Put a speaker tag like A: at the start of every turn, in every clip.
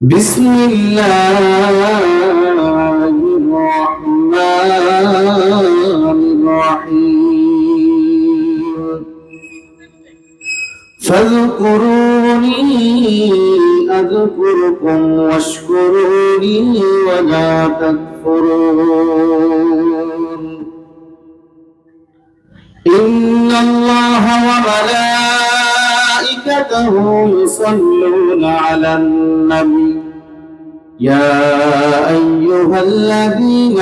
A: بسم الله الرحمن الرحيم فاذكروني أذكركم واشكروا لي ولا تكفرون إن الله وملائكته يصلون على النبي. يا أيها الذين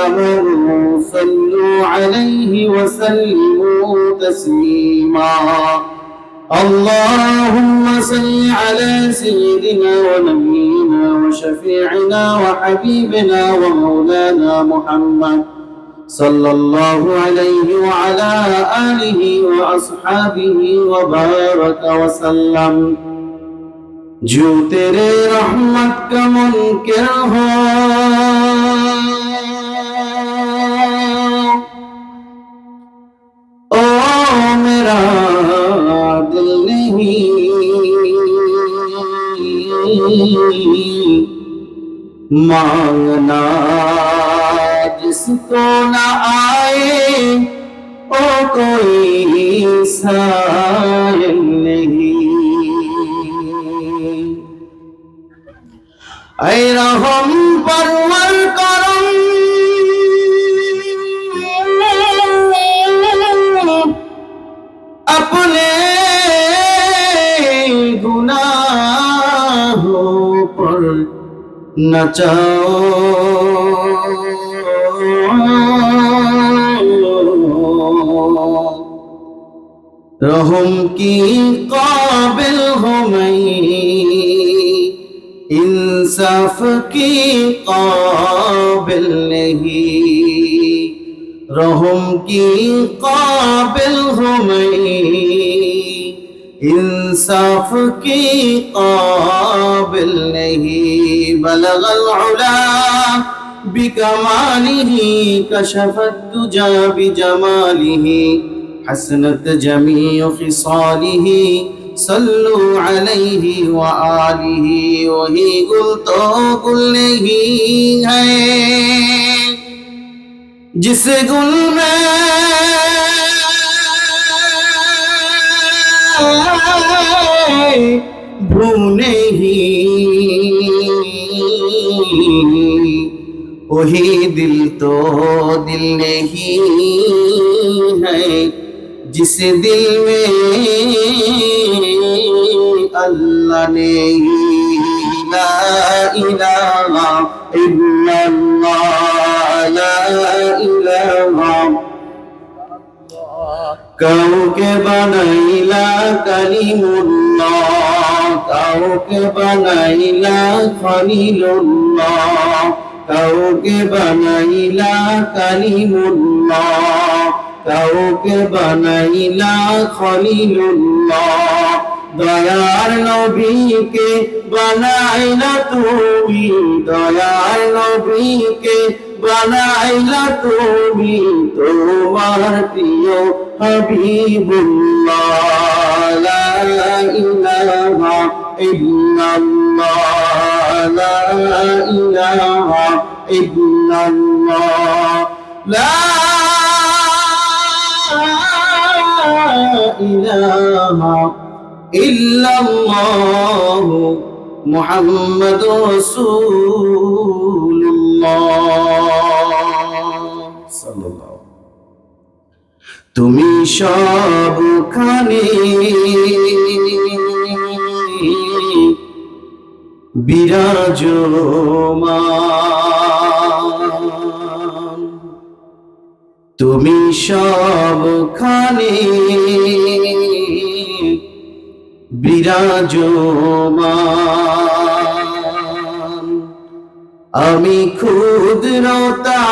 A: آمنوا صلوا عليه وسلموا تسليما. اللهم صل على سيدنا ونبينا وشفيعنا وحبيبنا ومولانا محمد. صلى الله عليه وعلى آله وأصحابه وبارك وسلم. جو تیرے رحمت کا منکر ہو أو میرا دل نہیں مانگنا किस ना न आए ओ कोई सायन नहीं रहम परवर करो अपने गुनाहों पर नचाओ রহম কি কাবিল হমই? ইনসাফ কি কাবিল নেহি? রহম কি কাবিল হমই? ইনসাফ কি কাবিল নেহি? বলগল উলা বিকমালিহি কশফত তুজা বিজমালিহি حسنت جميع خصاله صلوا عليه وآله وہی گل تو گل نہیں ہے جس گل میں بھو نہیں وہی دل تو دل نہیں ہے जिस दिल में अल्लाह ने ला इलाहा इल्लल्लाह, ला इलाहा। কাউকে বানাইলা কালিমুল্লাহ কাউকে বানাইলা খলিলুল্লাহ কাউকে বানাইলা কালিমুল্লাহ কাউকে বানাইলা খলিলুল্লাহ, দয়ার নবীকে বানাইলা তুমি, দয়ার নবীকে বানাইলা তুমি, তোমার প্রিয় হাবিবুল্লাহ, লা ইলাহা ইল্লাল্লাহ, লা ইলাহা ইল্লাল্লাহ, লা ইলাহা ইল্লাল্লাহ মুহাম্মাদুর রাসূলুল্লাহ। সাল্লাল্লাহু তুমি সবখানে বিরাজমান। তুমি সবখানে বিরাজমান। আমি ক্ষুদ্রতা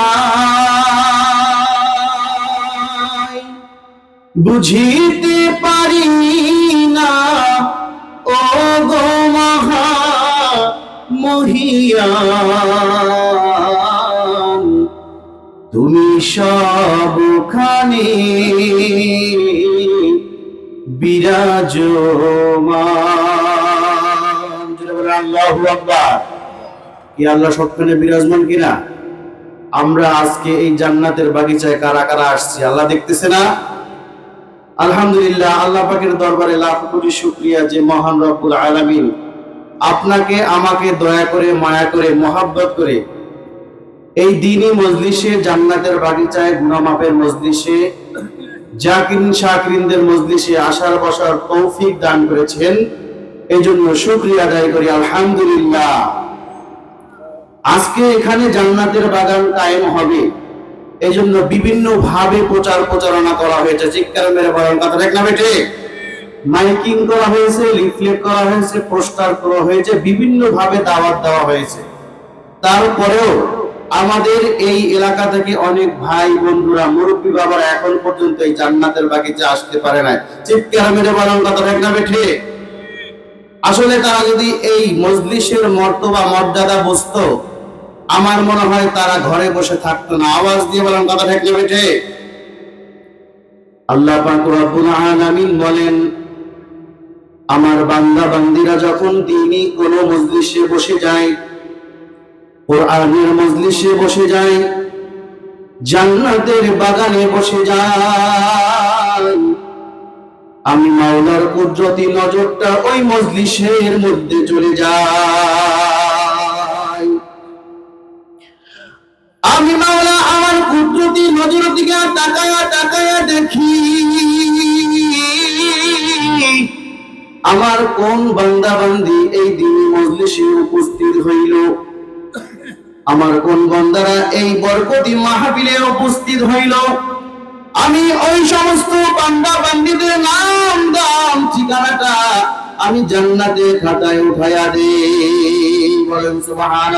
A: বুঝিতে পারি না ও গো মহা মহিয়ান তুমি সবখানে বলো আকবার। কি আল্লাহ সবখানে বিরাজমান কিনা? আমরা আজকে এই জান্নাতের বাগিচায় কারা কারা আসছি, আল্লাহ দেখতেছে না? আলহামদুলিল্লাহ, আল্লাহ পাকের দরবারে লাখ কোটি শুকরিয়া যে মহান রব্বুল আলামিন আপনাকে, আমাকে দয়া করে, মায়া করে, মহাব্বত করে এই দিনই মজলিসে জান্নাতের বাগিচায় গুনামাপের মজলিসে জাকিন শাকরিনদের মজলিসে আসার বসার তৌফিক দান করেছেন। এই জন্য শুক্রিয়া আদায় করি, আলহামদুলিল্লাহ। আজকে এখানে জান্নাতের বাগান কায়েম হবে। এই জন্য বিভিন্ন ভাবে প্রচার প্রচারণা করা হয়েছে। চিৎকার মেরে বলেন, কথা ঠিক না বেটে মাইকিং করা হয়েছে, লিফলেট করা হয়েছে, পোস্টার করা হয়েছে বিভিন্ন ভাবে দাওয়াত দেওয়া হয়েছে। তারপরেও আমাদের এই এলাকা থেকে অনেক ভাই বন্ধুরা, মুরব্বী বাবারা এখন পর্যন্ত এই জান্নাতের বাগিচা আসতে পারে না চিৎকার মেরে বলেন, কথা ঠিক না বেঠে? আসলে তারা যদি এই মজলিসের মর্তবা, মর্যাদা বুঝতো, আমার মনে হয় তারা ঘরে বসে থাকতো না। আওয়াজ দিয়ে বলেন, কথা ঠিক না বেঠে? আল্লাহ পাক রব্বুল আলামিন বলেন, আমার বান্দা বান্দিরা যখন দিনই কোন মজলিসে বসে যায় কোরআনের মজলিসে বসে যায়, জান্নাতের বাগানে বসে যায়। আমি মাওলার কুদরতি নজরটা ওই মজলিসের মধ্যে চলে যায়। আমি মাওলা আমার কুদরতি নজর দিকে তাকায়া তাকায়া দেখি। আমার কোন বান্দা বান্দি এই দিন মজলিসে উপস্থিত হইল? আমার কোন বন্দারা এই বরকতি মাহফিলে উপস্থিত হইল। আমি ওই সমস্ত বান্দা বান্দিদের নাম দাম, ঠিকানাটা আমি জান্নাতে খাতায় উঠাইয়া দে বলেন সুবাহান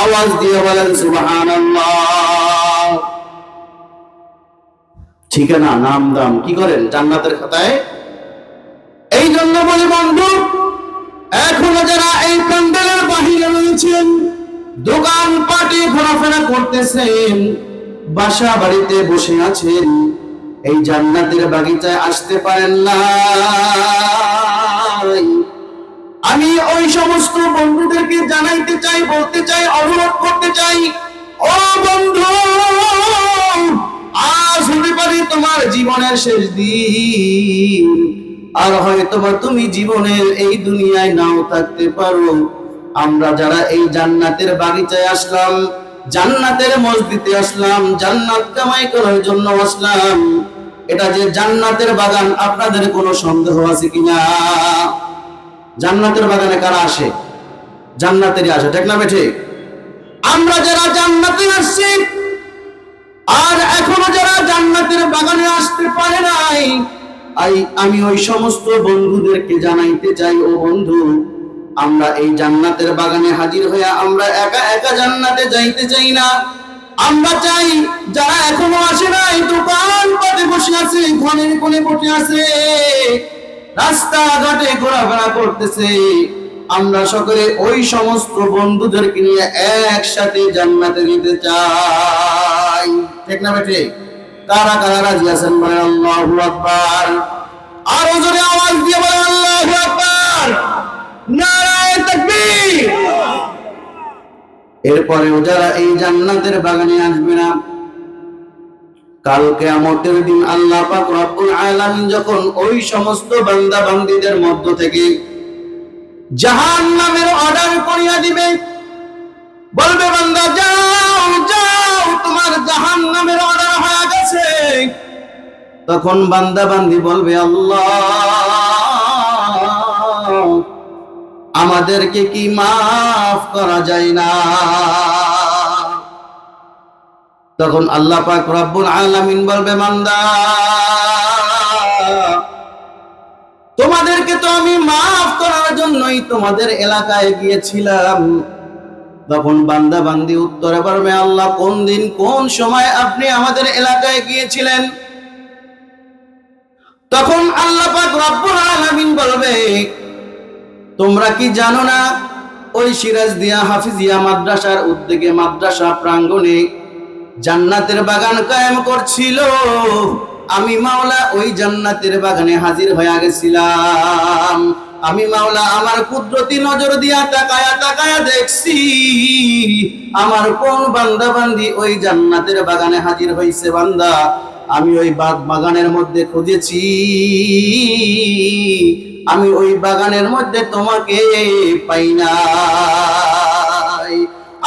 A: আওয়াজ দিয়ে বলেন সুবাহান ঠিকানা, নাম, দাম কি করেন জান্নাতের খাতায়? এই জন্য বলি বন্ধু, এখনও যারা এই প্যান্ডেলের বাহিরে রয়েছেন, দোকান পাটে ঘোরাফেরা করতেছেন, বাসা বাড়িতে বসে আছেন, এই জান্নাতের বাগিচায় আসতে পারেন না আমি ওই সমস্ত বন্ধুদেরকে জানাইতে চাই, বলতে চাই, অনুরোধ করতে চাই, ও বন্ধু, আজ হতে পারে তোমার জীবনের শেষ দিন, আর হয়তো বা তুমি জীবনের এই দুনিয়ায় নাও থাকতে পারো। আমরা যারা এই জান্নাতের বাগিচায় আসলাম, জান্নাতের মসজিদে আসলাম, জান্নাত কামাই করার জন্য আসলাম, এটা যে জান্নাতের বাগান, আপনাদের কোনো সন্দেহ আছে কিনা? জান্নাতের বাগানে কারা আসে? জান্নাতেরই আসে, ঠিক না বেঠে? আমরা যারা জান্নাতে আসছি, আর এখনও যারা জান্নাতের বাগানে আসতে পারে নাই আমি ওই সমস্ত বন্ধুদেরকে জানাইতে চাই, ও বন্ধু আমরা এই জান্নাতের বাগানে হাজির হইয়া আমরা একা একা জান্নাতে যাইতে চাই না। আমরা চাই যারা এখনও আসে নাই দোকান পাটে বসে আছে ঘনের কোণে বসে আছে রাস্তাঘাটে ঘোরাফেরা করতেছে। আমরা সকলে ওই সমস্ত বন্ধুদেরকে নিয়ে একসাথে জান্নাতে নিতে চাই। ঠিক না বেঠে? কারা কারা রাজি আছেন বলেন আল্লাহু আকবার। আরও জোরে আওয়াজ দিয়ে বলেন আল্লাহু আকবার। এরপরেও যারা এই জান্নাতের বাগানে আসবে না, কাল কিয়ামতের দিন আল্লাহ পাক রব্বুল আলামিন যখন ওই সমস্ত বান্দা বান্দীদের মধ্য থেকে জাহান্নামের অর্ডার করিয়া দিবে, বলবে, বান্দা, যাও যাও, তোমার জাহান্নামের অর্ডার হয়ে গেছে। তখন বান্দা বান্দি বলবে, আল্লাহ আমাদেরকে কি মাফ করা যায় না? তখন আল্লাহ পাক রব্বুল আলামিন বলবে, বান্দা, তোমাদেরকে তো আমি মাফ করার জন্যই তোমাদের এলাকায় গিয়েছিলাম। তখন বান্দা বান্দি উত্তরে পারবে আল্লাহ, কোন দিন, কোন সময় আপনি আমাদের এলাকায় গিয়েছিলেন? তখন আল্লাহ পাক রব্বুল আলামিন বলবে তোমরা কি জানো না? ওই সিরাজ দিয়া হাফিজিয়া মাদ্রাসার উদ্যোগে মাদ্রাসা প্রাঙ্গণে জান্নাতের বাগান কায়েম করছিল। আমি মাওলা ওই জান্নাতের বাগানে হাজির হয়ে গেছিলাম। আমি মাওলা আমার কুদরতি নজর দিয়া তাকায়া তাকায়া দেখছি, আমার কোন বান্দা বান্দি ওই জান্নাতের বাগানে হাজির হইছে বান্দা। আমি ওই বাগ বাগানের মধ্যে খুঁজেছি। আমি ওই বাগানের মধ্যে তোমাকে পাই না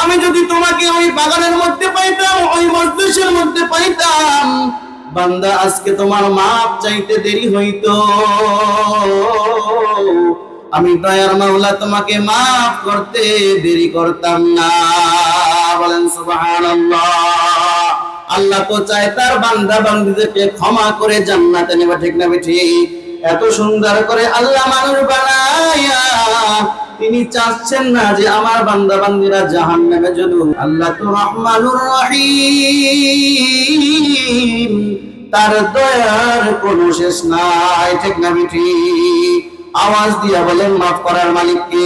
A: আমি যদি তোমাকে ওই বাগানের মধ্যে পাইতাম, ওই মজলিসের মধ্যে পাইতাম, বান্দা, আজকে তোমার মাপ চাইতে দেরি হইতো। আমি দয়ার মাওলা, তোমাকে মাফ করতে দেরি করতাম না। বলেন, সুবহানাল্লাহ। আল্লাহ তো চায় তার বান্দা বান্দীদেরকে ক্ষমা করে জান্নাতে নেবে, ঠিক না ঠিক এত সুন্দর করে আল্লাহ মানুষ বানাইয়া তিনি চাচ্ছেন না যে আমার বান্দা বান্দিরা জাহান নামে চলুক। আল্লাহ তো রহমানুর রহিম। তার দয়ার কোনো শেষ নাই, ঠিক না, মিঠি? আওয়াজ দিয়া বলেন, মাফ করার মালিককে।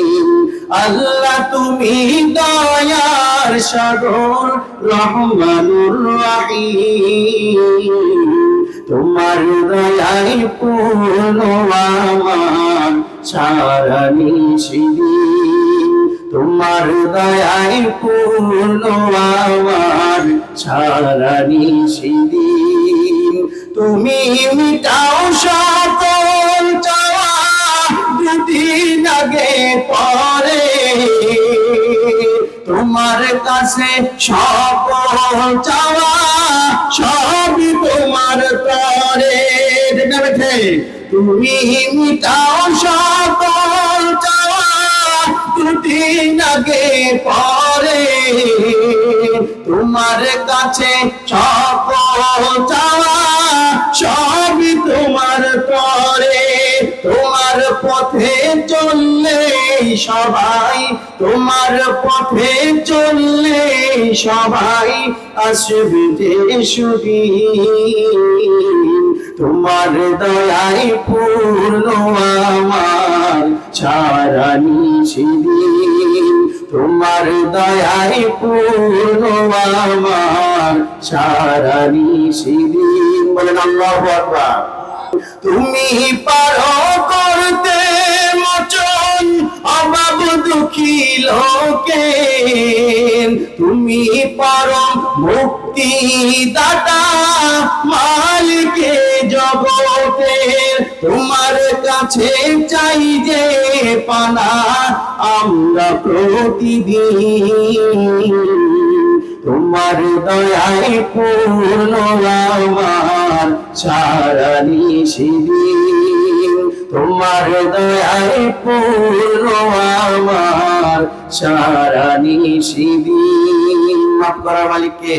A: আল্লাহ তুমি দয়ার সাগর, রহমানুর রহিম। তোমার দয়ায় পূর্ণ আমার, সারা তোমার দয়ায় পূর্ণ আমার, সারা তুমি মিটাও সকল দুদিন আগে পরে তোমার কাছে সকল চাওয়া সবই তোমার পরে? তুমি মিটাও সকল চাওয়া দুদিন আগে পরে তোমার কাছে সকল চাওয়া সবই তোমার তোমার পথে চললে সবাই, তোমার পথে চললে সবাই আসবে তোমার দয়ায় পূর্ণ আমার সারা নিষিদিন তোমার দয়ায় পূর্ণ আমার সারা নিষিদিন বলেন আল্লাহু তুমি পারো করতে মোচন অভাব দুঃখী লোকে। তুমি পারো মুক্তি দাতা মালিকে জগতে। তোমার কাছে চাই যে পানা আমরা প্রতিদিন। তোমার দয়াই পূর্ণ সারা নিষিদিন তোমার দয়াই পূর্ণ আমার সারা নিষিদিন মাফ করা মালিককে।